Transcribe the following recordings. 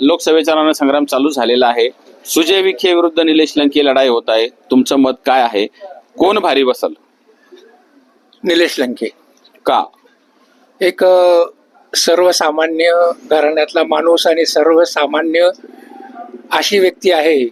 लोकसभेचा रणसंग्राम चालू झालेला आहे. सुजय विखे विरुद्ध निलेश लंके लढाई होत आहे. तुमचं मत काय आहे? कोण भारी बसल? निलेश लंके. का? एक सर्वसामान्य घराण्यातला माणूस आणि सर्वसामान्य अशी व्यक्ती आहे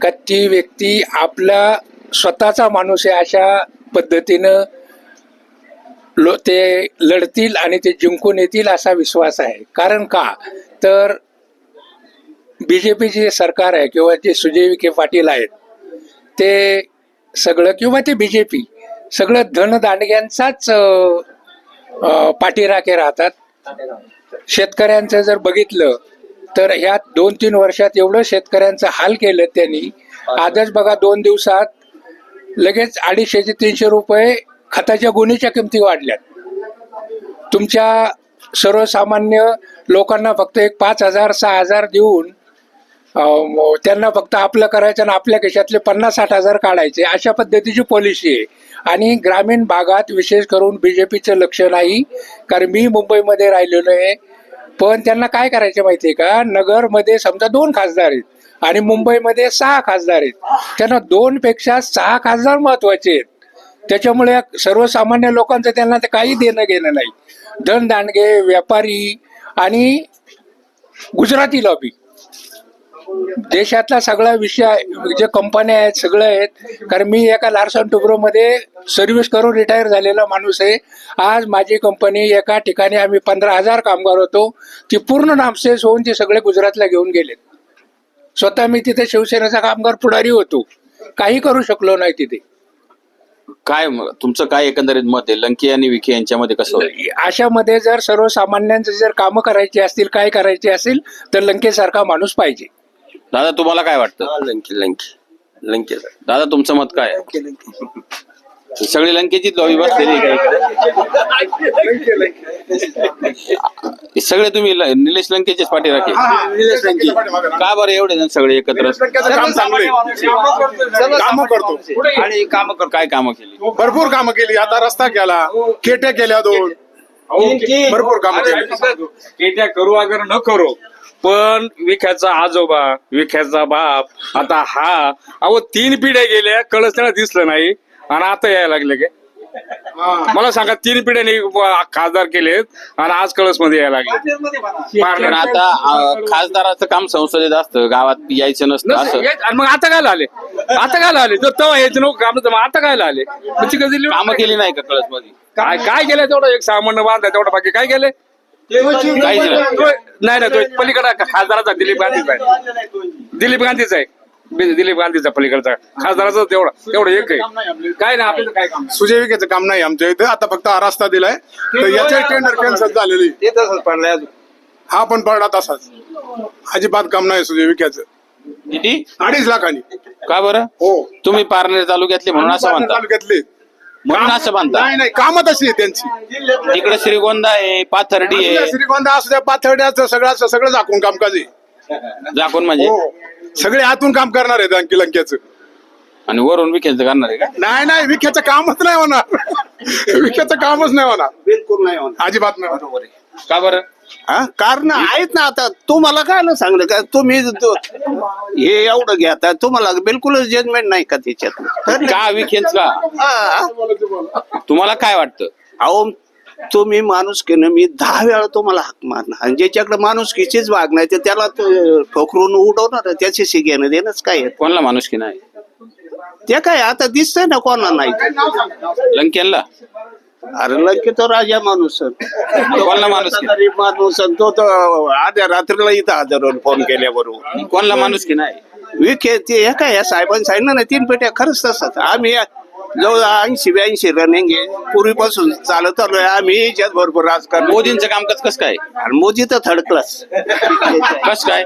का ती व्यक्ती आपला स्वतःचा माणूस आहे अशा पद्धतीनं लो ते लढतील आणि ते जिंकून येतील असा विश्वास आहे. कारण का? तर बी जे पी जे सरकार आहे किंवा जे सुजय विखे पाटील आहेत ते सगळं किंवा ते बी जे पी सगळं धनदांडग्यांचाच पाठीराखे राहतात. शेतकऱ्यांचं जर बघितलं तर ह्या दोन तीन वर्षात एवढं शेतकऱ्यांचं हाल केलं त्यांनी. आजच बघा दोन दिवसात लगेच अडीचशे ते तीनशे रुपये खताच्या गुणीच्या किमती वाढल्यात. तुमच्या सर्वसामान्य लोकांना फक्त एक पाच हजार सहा हजार देऊन त्यांना फक्त आपलं करायचं आणि आपल्या खिशातले पन्नास साठ हजार काढायचे. अशा पद्धतीची पॉलिसी आहे. आणि ग्रामीण भागात विशेष करून बी जे पीचं लक्ष नाही. कारण मी मुंबईमध्ये राहिलेलो आहे. पण त्यांना काय करायचं माहिती आहे का? नगरमध्ये समजा दोन खासदार आहेत आणि मुंबईमध्ये सहा खासदार आहेत. त्यांना दोन पेक्षा सहा खासदार महत्त्वाचे आहेत. त्याच्यामुळे सर्वसामान्य लोकांचं त्यांना ते काही देणं घेणं नाही. धनदांडगे व्यापारी आणि गुजराती लॉबी देशातला सगळा विषय जे कंपन्या आहेत सगळं आहेत. कारण मी एका लार्सन टुब्रो मध्ये सर्व्हिस करून रिटायर झालेला माणूस आहे. आज माझी कंपनी एका ठिकाणी आम्ही पंधरा हजार कामगार होतो. ती पूर्ण नामशेष होऊन ते सगळे गुजरातला घेऊन गेलेत स्वतः मी तिथे शिवसेनेचा कामगार पुढारी होतो. काही करू शकलो नाही तिथे. काय मग तुमचं काय एकंदरीत मत आहे? लंके आणि विखे यांच्यामध्ये कसं अशामध्ये जर सर्वसामान्यांचे जर कामं करायची असतील काय करायचे असेल तर लंकेसारखा माणूस पाहिजे. दादा तुम्हाला काय वाटतं लंके लंके लंके दादा तुमचं मत काय आहे? ही सगळी लंकेची लॉबी बसलेली आहे का इकडे? हे सगळे तुम्ही ल- निलेश लंकेचेच पाठी राखे का बरं एवढे जण सगळे एकत्र काम चांगले काम करतो आणि काम कर काय कामं केली भरपूर कामं केली आता रस्ता केला केट्या केल्या दोन भरपूर कामं केली केट्या करू अगर न करू पण विख्याचा आजोबा विख्याचा बाप आता हा अहो तीन पिढ्या गेल्या कळस त्याला दिसलं नाही आणि आता यायला लागले के मला सांगा तीन पिढ्यांनी खासदार केलेत आणि आज कळसमध्ये यायला लागले. पण आता अं, खासदाराचं काम संसदेत असतं गावात यायचं नसतं असं. आणि मग आता काय आले आता काय आले जर तेव्हा यायचं नको काम तर मग आता काय आले मग कधी कामं केली नाही का कळसमध्ये काय काय केलं तेवढं? एक सामान्य बांधा तेवढं बाकी काय केले काहीच नाही तो- नाही ना तो पलीकडे खासदाराचा दिलीप गांधीचा आहे दिलीप गांधीचा आहे. दिलीप गांधीचा पलीकडचा. खासदाराचा तेवढा तेवढं एक आहे. काय नाही आपल्याला काय काम सुजय विखेचं काम नाही आमच्या इथे. आता फक्त हा रस्ता दिलाय तर याचे टेंडर कॅन्सल झालेली. ते तसंच पडलंय अजून. हा पण पडला तसाच. अजिबात काम नाही सुजय विखेचं. किती अडीच लाखांनी. का बरं? हो. तुम्ही पारनेर तालुक्यातले म्हणून असं म्हणता. तालुक्यातले. म्हणून असं म्हणता नाही नाही कामं तशी आहे त्यांची. तिकडे श्रीगोंदा आहे पाथर्डी आहे. श्रीगोंदा असू द्या पाथर्ड्याचं सगळं सगळं झाकून कामकाज. आहे जाकून म्हणजे? हो. सगळे आतून काम करणार आहेत अंकी लंकेचं. आणि वरून विकेल करणार आहे का? नाही नाही विख्याचं कामच नाही होणार. विख्याचं कामच नाही होणार. बिलकुल नाही होणार. अजिबात नाही होणार. का बरं? हा? कारण आहेत ना आता. तुम्हाला काय ना सांगलं का? तुम्ही तो- हे एवढं घेता तुम्हाला बिलकुलच जजमेंट नाही का त्याच्यात? का विखेच का? हा. तुम्हाला काय वाटतं? अहो तुम्ही माणूस केलं मी दहा वेळा तुम्हाला हाक मारणार. आणि ज्याच्याकडे माणूस किचीच वाग नाही तर त्याला तो ठोकरून उडवणार त्याच्याशी घेणं देणंच काय आहे. कोणाला माणूस की नाही? ते काय आता दिसतंय ना कोणा नाही. लंकेनला अरे लंके तो राजा माणूस आहे. कोणाला माणूस की? गरीब माणूस आहे. तो तो आध्या रात्रीला इथं हजारवर फोन केल्याबरोबर कोणाला माणूस की नाही? विखे ते हे काय या साहेबांनी सांगितलं ना तीन पेट्या खरंच तसंच. आम्ही जवळ ऐंशी ब्याऐंशी रनिंग आहे. पूर्वीपासून चालत आलोय. आम्ही याच्यात भरपूर राजकारण. मोदींचं कामकाज कसं काय? आणि मोदी तर थर्ड क्लास कस काय?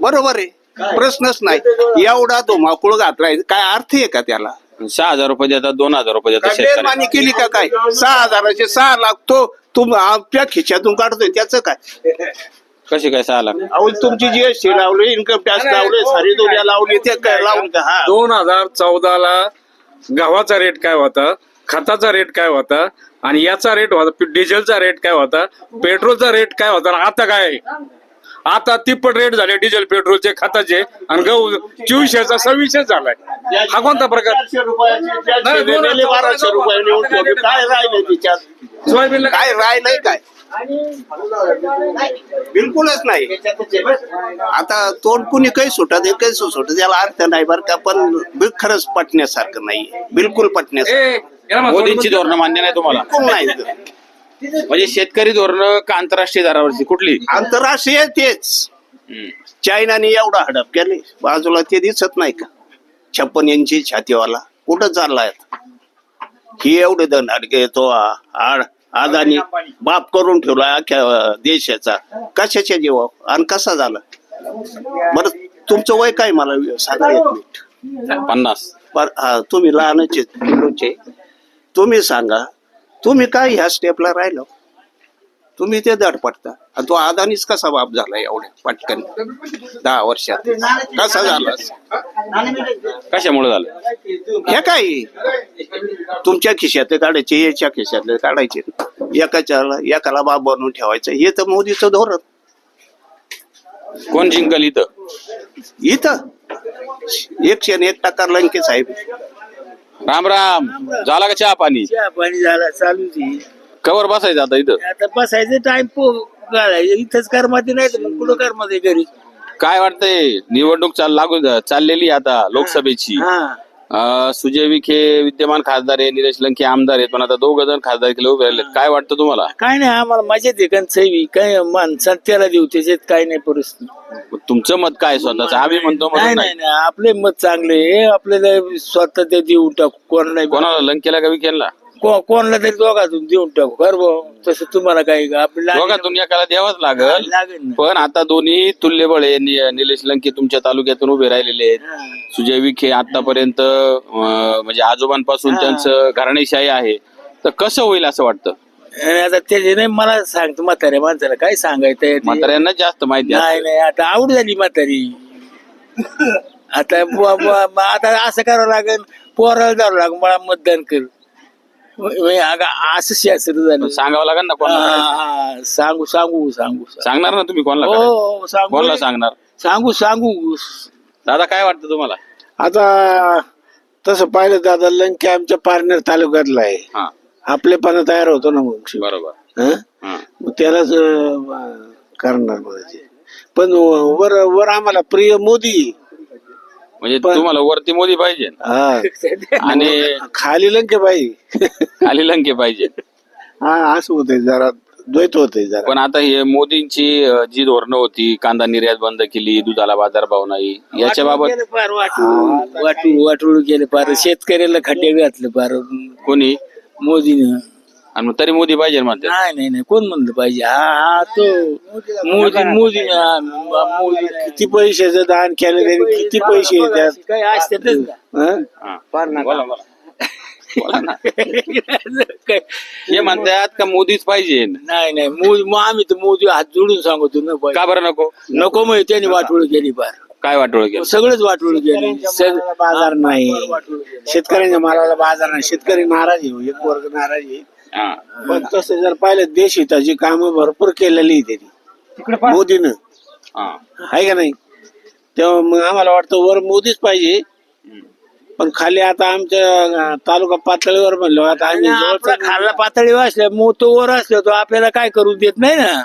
बरोबर आहे. प्रश्नच नाही. एवढा तो माकुळ घातलाय. काय अर्थ आहे का त्याला? सहा हजार रुपये देतात दोन हजार रुपये देतात बेरमानी केली का काय? सहा हजाराचे सहा लाख तो तुम आपल्या खिशातून काढतोय. त्याचं काय? कसे काय सहा लाख? अहो तुमची जीएसटी लावली इन्कम टॅक्स लावले सारी दुनिया लावली ते काय लावून का? हा. दोन हजार चौदाला गव्हाचा रेट काय होता? खताचा रेट काय होता? आणि याचा रेट होता डिझेलचा रेट काय होता? पेट्रोलचा रेट काय होता? आणि आता काय? आहे? आता तिप्पट रेट झाले डिझेल पेट्रोलचे खताचे. आणि गहू चोवीसशेचा सव्वीसशे झालाय. हा कोणता प्रकार? बाराशे रुपये नेऊन ठेवले. काय राहिले तिच्यात? सोयाबीनला काय? बिलकुलच नाही. आता तोंड कुणी काही सुटत काही सुटत त्याला अर्थ नाही बरं का पण बी- खरंच पटण्यासारखं नाही बिलकुल पटण्यासारखं. ए, याला मोदींची धोरणं मान्य नाही तुम्हाला. बिलकुल नाही. म्हणजे शेतकरी धोरणं का आंतरराष्ट्रीय दरावरची कुठली? आंतरराष्ट्रीय तेच. हम्म. चायनाने एवढा हडप केले. बाजूला ते दिसत नाही का? छप्पन इंची छातीवाला. कुठं चाललाय ही एवढे धन अडके तो आ- आड- अदानी बाप करून ठेवला अख्ख्या देशाचा. कशाच्या जीवा आणि कसा झाला? बरं तुमचं वय काय मला सांगा एक मिनिट. पन्नास. हा, तुम्ही लहानच तुम्ही सांगा तुम्ही काय ह्या स्टेपला राहिलो? तुम्ही ते दड पडता. आणि तो अदानीच कसा बाप झाला एवढ्या पटकन? दहा वर्षात. कसा झाला? कशामुळे झालं? हे काय? तुमच्या खिशातले काढायचे याच्या खिशातले काढायचे. एकाच्या एकाला बाप बनवून ठेवायचं. हे तर मोदीचं धोरण. कोण जिंकल इथं? इथं. एकशे एक टक्का लंके साहेब. राम राम. झाला का चहा पाणी? चहा पाणी झाला चालूच आहे. कवर बसायचं आता इथं? आता बसायचं टाइम घालायचं. इथंच करमाती नाही तर मग कुठं करमाती घरी? काय वाटतंय? निवडणूक चाल लागू चाललेली आहे आता लोकसभेची. हा. अं, सुजय विखे विद्यमान खासदार आहे निलेश लंके आमदार आहेत पण आता दोघ जण खासदार केले उभे राहिले काय वाटतं तुम्हाला? काय नाही आम्हाला मजेत आहे कारण सैवी काय माणसात त्याला देऊ त्याच्यात काय नाही परिस्थिती. तुमचं मत काय स्वतःच? आम्ही म्हणतो नाही म्हणून नाही नाही. नाही आपले मत चांगले आहे आपल्याला स्वतः ते देऊन टाकू कोणाला कोणाला? लंकेला का विखेला? को- कोणाला तरी दोघातून देऊन टाकू कर भाऊ? तसं तुम्हाला काही आपल्याला दोघातून एकाला द्यावाच लागल. लागेल ना. पण आता दोन्ही तुल्यबळ आहे नि- निलेश लंके तुमच्या तालुक्यातून उभे राहिलेले आहेत. हा. सुजय विखे आतापर्यंत म्हणजे आजोबांपासून त्यांचं घराणेशाही आहे. तर कसं होईल असं वाटतं? आणि आता त्याचे नाही मला सांगतो म्हाताऱ्या माणसाला काय सांगायचं आहे ते? म्हाताऱ्यांना जास्त माहिती आहे नाही नाही आता आवड झाली म्हातारी. आता बुवा- बुवा- मग आता असं करावं लागेल पोराला जावं लागेल मला मतदान कर. म्हणजे अगं असं शास्त्र झालं. सांगावं लागेल ना कोणाला? हा, सांगू सांगू सांगू सांगणार ना तुम्ही कोणाला हो करायचं? हो, सांगू. कोणाला सांगणार? सांगू सांगू. दादा काय वाटतं तुम्हाला? आता तसं पाहिलं दादा लंके आमच्या पारनेर तालुक्यातला आहे. हा. आपलेपणा तयार होतो ना मग. शेवटी. बरोबर. हं? हा. मग त्यालाच अं, करणार म्हणायचे. पण वर वर आम्हाला प्रिय मोदी. म्हणजे पण- तुम्हाला वरती मोदी पाहिजे हा. आणि खाली लंके पाहिजे. खाली लंके पाहिजे. हा असं होतंय जरा द्वैत होतंय जरा. पण आता हे मोदींची अं, जी धोरणं होती कांदा निर्यात बंद केली दुधाला बाजारभाव नाही याच्या बाबत गेलं पार वाटू वाटू वाटूळ गेले पार शेतकऱ्याला खड्डे घातले पार कोणी? मोदीनं. आणि मग तरी मोदी पाहिजे म्हणते नाही नाही नाही. कोण म्हणलं पाहिजे? हा हा तो मोदी मोदी हा, मोदी किती पैशाचं दान केलं त्यांनी किती पैसे येतात काय असतातच का हं? हा. बोला, बोला. बोला ना. हे म्हणतात का मोदीच पाहिजे? नाही नाही. मोदी मग आम्ही तर मोदी हात जोडून सांगतो ना पाहिजे. का बरं नको? नको मग त्यांनी वाटोळ केली पार काय वाटोळ केलं? सगळंच वाटोळ केली. सग- बाजार नाही. शेतकऱ्यांच्या मालाला बाजार नाही. शेतकरी नाराज आहे हो, एक वर्ग नाराज आहे. हा. पण तसं जर पाहिलं देश हिताची कामं भरपूर केलेली आहे त्यांनी. मोदीनं. हा. आहे का नाही? तेव्हा मग आम्हाला वाटतं वर मोदीच पाहिजे. पण खाली आता आमच्या अं, तालुका पातळीवर म्हणलं आता आम्ही आपला खाल्ला पातळी असल्या मग तो वर असलो तो आपल्याला काय करू देत नाही ना?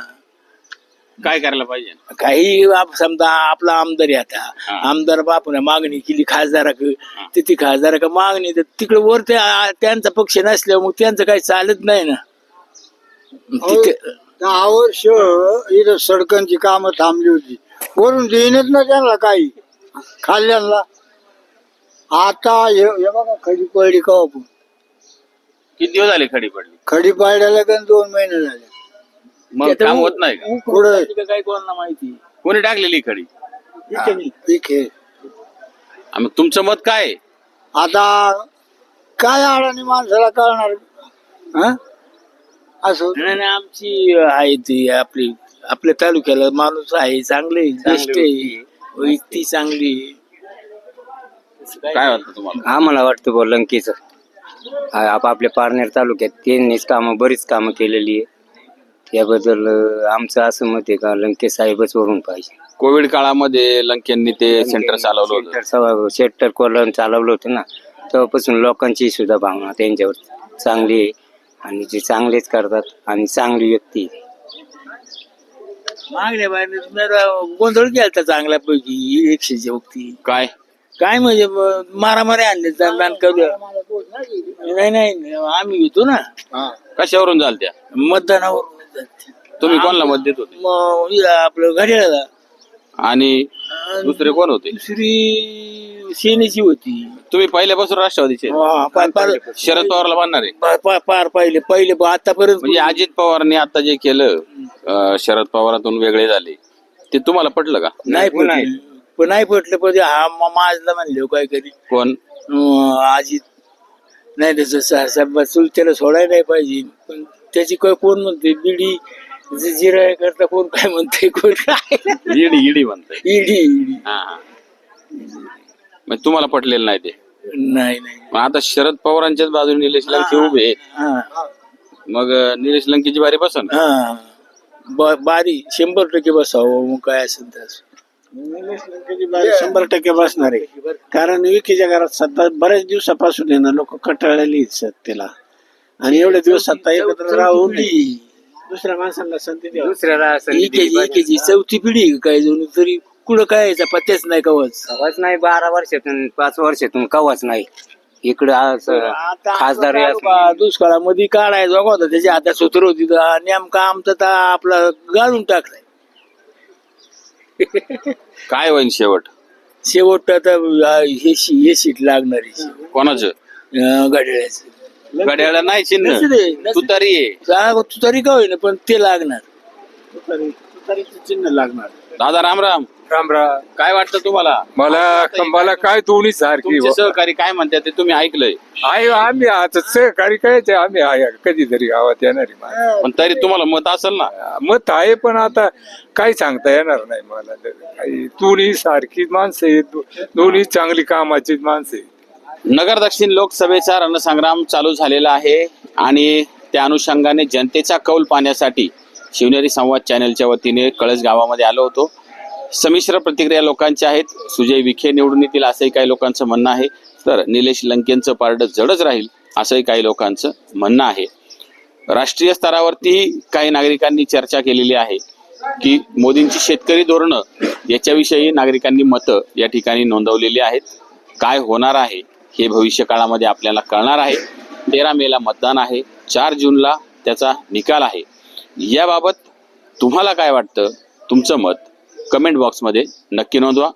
काय करायला पाहिजे? काही आप- समजा आपला आमदार आहे आता. हा. आमदार बापून मागणी केली खासदाराक तिथे खासदाराक मागणी तर तिकडे वर ते आ- त्यांचा पक्ष नसल्यावर मग त्यांचं काही चालत नाही ना. तिथे दहा वर्ष इथं सडकांची कामं थांबली होती. वरून देईनच ना त्यांना काही. खाल्ल्यांना. आता हे हे बघा खडी पडली का आपण किती दिवस झाले खडी पडली? खडी पाड्याला दोन महिने झाले. मग काम होत नाही का? काही कोणाला माहिती? कोणी टाकलेली खडी? पीक आहे आणि मग तुमचं मत काय आहे? आता काय अडाणी माणसाला कळणार? हं? असं. नाही नाही, आमची आहे ती आपली आपल्या तालुक्याला माणूस आहे चांगले ज्येष्ठ आहे व्यक्ती चांगली आहे. काय वाटतं तुम्हाला? आम्हाला वाटतं बुवा लंकेचं. आ- आपापल्या पारनेर तालुक्यात त्यांनीच कामं बरीच कामं केलेली आहे. त्याबद्दल अं, आमचं असं मत आहे का लंके साहेबच वरून पाहिजे. कोविड काळामध्ये लंकेंनी ते सेंटर चालवलं होतं. शेल्टर कोलन चालवलं होतं ना. तेव्हापासून लोकांची सुद्धा भावना त्यांच्यावर चांगली आहे. आणि जे चांगलेच करतात आणि चांगली व्यक्ती आहे. मागल्या बाहेर गोंधळ केला चांगल्यापैकी एकशेच्या वक्ती काय? काय म्हणजे मारामारी आणले दरम्यान करूया नाही नाही आम्ही येतो ना. कशावरून झाल त्या मतदानावर तुम्ही कोणाला मत देत होते? मग आपलं घड्याळाला. आणि दुसरे कोण होते? दुसरी सेनेची होती. तुम्ही पहिल्यापासून राष्ट्रवादीचे? हा, पार पार शरद पवारला बांधणार आहे. पार- पार- पार पाहिले पहिले ब- आतापर्यंत म्हणजे अजित पवारने आता जे केलं अं, शरद पवारातून वेगळे झाले. ते तुम्हाला पटलं का? नाही पटलं. पण नाही पटलं पण हा म- माझला म्हणले काय करी कोण? अजित. नाही त्याचं चुलत्याला सोडायला नाही पाहिजे. पण त्याची काय कोण म्हणते? बिडी जिरा करता कोण काय म्हणते? कोण काय? ईडी ईडी म्हणताय इडी इडी हा हा. तुम्हाला पटलेलं नाही ते? नाही नाही. मग आता शरद पवारांच्याच बाजूने निलेश लंके उभे आहेत. हा. मग अं, निलेश लंकेची बारी बसन हा. ब- बारी शंभर टक्के बसावं मग काय असेल तर. शंभर टक्के बसणार आहे. कारण विकीच्या घरात सत्ता बऱ्याच दिवसापासून आहे ना लोक कंटाळलेली आहेत सत्तेला. आणि एवढे दिवस सत्ता एकत्र राहून दुसऱ्या माणसांना संधी द्यावी. दुसऱ्याला संधी दिली पाहिजे. चौथी पिढी काय जणू तरी कुठं काय याचा पत्त्याच नाही कवच. कवाच नाही बारा वर्षातून पाच वर्षातून कवाच नाही. इकडं असं खासदार असं- दुष्काळामध्ये काढाय जोगा होता त्याच्या हातात सूत्र होती तर नेमका आमचं तर आपलं गाळून टाकलाय. काय होईन शेवट? शेवट आता हे शी- हे सीट लागणारी कोणाचं? गाड्याचं गड्याला नाही चिन्ह. नसू दे, नसू तू तरी आहे. जाग तू तरी का होईना पण ते लागणार. तुतारी- तुतारीचं चिन्ह लागणार. दादा राम राम. राम राम. काय वाटतं तुम्हाला? मला मला काय दोन्ही सारखी तुमचे सहकारी काय म्हणतात ते तुम्ही ऐकलंय. आहे आम्ही आता सहकारी काय ते आम्ही आहे कधीतरी गावात येणारी माणसं. पण तरी तुम्हाला मत असेल ना? मत आहे पण आता काही सांगता येणार नाही मला. काही दोन्ही सारखी माणसं आहेत दो- दोन्ही चांगली कामाची माणसं आहेत. नगर दक्षिण लोकसभेचा रणसंग्राम चालू झालेला आहे आणि त्या अनुषंगाने जनतेचा कौल पाहण्यासाठी शिवनेरी संवाद चॅनलच्या वतीने कळस गावामध्ये आलो होतो. संमिश्र प्रतिक्रिया लोकांच्या आहेत. सुजय विखे निवडून येतील असंही काही लोकांचं म्हणणं आहे. तर निलेश लंकेंचं पारडं जडच राहील असंही काही लोकांचं म्हणणं आहे. राष्ट्रीय स्तरावरती काही नागरिकांनी चर्चा केलेली आहे की मोदींची शेतकरी धोरणं याच्याविषयी नागरिकांनी मतं या ठिकाणी नोंदवलेली आहेत. काय होणार आहे? हे भविष्य काळामध्ये आपल्याला कळणार आहे. तेरा मेला मतदान आहे. चार जूनला त्याचा निकाल आहे. याबाबत तुम्हाला काय वाटतं? तुमचं मत कमेंट बॉक्समध्ये नक्की नोंदवा.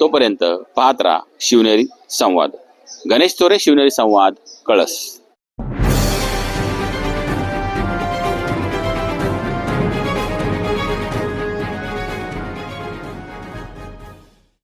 तोपर्यंत पाहत राहा शिवनेरी संवाद. गणेश तोरे शिवनेरी संवाद कळस.